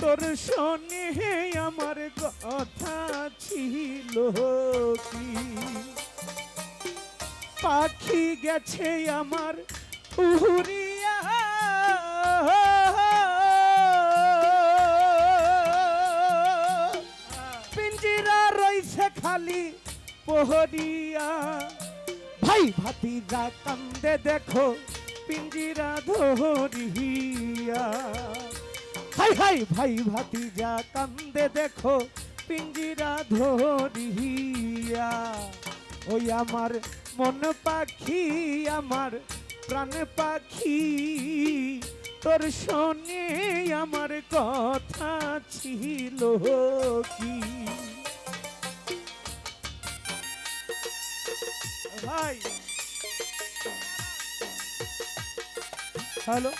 তোর শোনে আমার কথা ছিল কি? পাখি গেছে আমার উড়িয়া। পিঞ্জিরা রইছে খালি পোহরিয়া। ভাই ভাতিরা কান্দে দেখো, পিঞ্জিরা ধরিয়া। হাই হাই, ভাই ভাতিজা, কান্দে দেখো পিঞ্জিরা ধরিয়া। ওই আমার মন পাখি, আমার প্রাণ পাখি। তোর শোনে আমার কথা ছিল কি? ভাই। হ্যালো।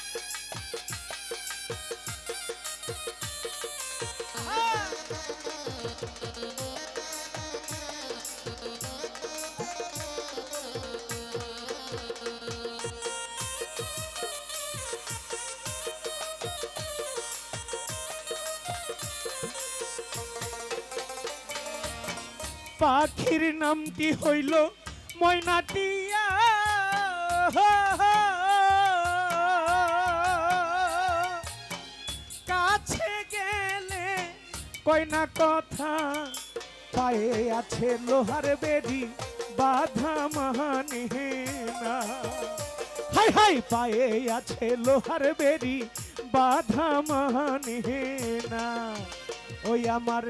পাখির নামটি হইল ময়নাটিয়া? কাছে গেলে কয়না কথা? পায়ে আছে লোহার বেরি বাধা মানে না। হাই হাই পায়ে আছে লোহার বেরি বাধা মানে না। ওই আমার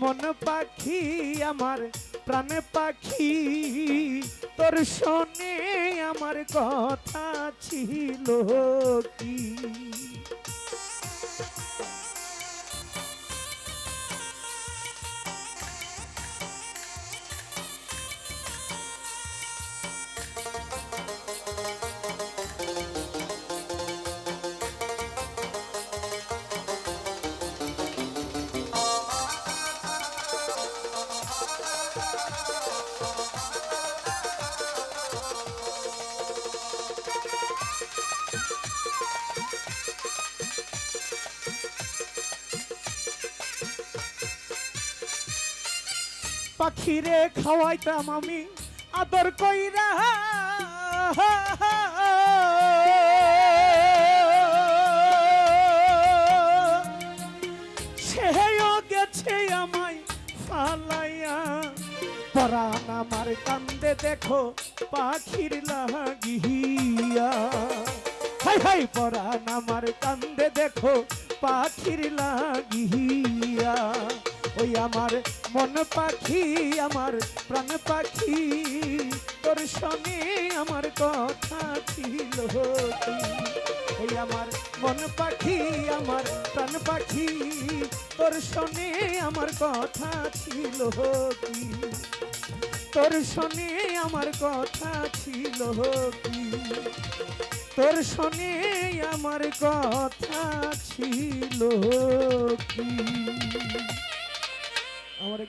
মন পাখি, আমার প্রাণ পাখি, তোর শোনে আমার কথা ছিল কি? পাখিরে খাওয়াইতাম আমি আদর কইরা। পরাণ আমার কান্দে দেখো, পাখির লাগিয়া। হাই হাই পরাণ আমার কান্দে দেখো, পাখির লাগিয়া। ওই আমার মন পাখি, আমার প্রাণ পাখি, তোর সঙ্গে আমার কথা ছিল। ওই আমার মন পাখি, আমার প্রাণ পাখি, তোর শোনে আমার কথা ছিল। কি তোর শোনে আমার কথা ছিল কি? তোর শোনে আমার কথা ছিল কি? আমার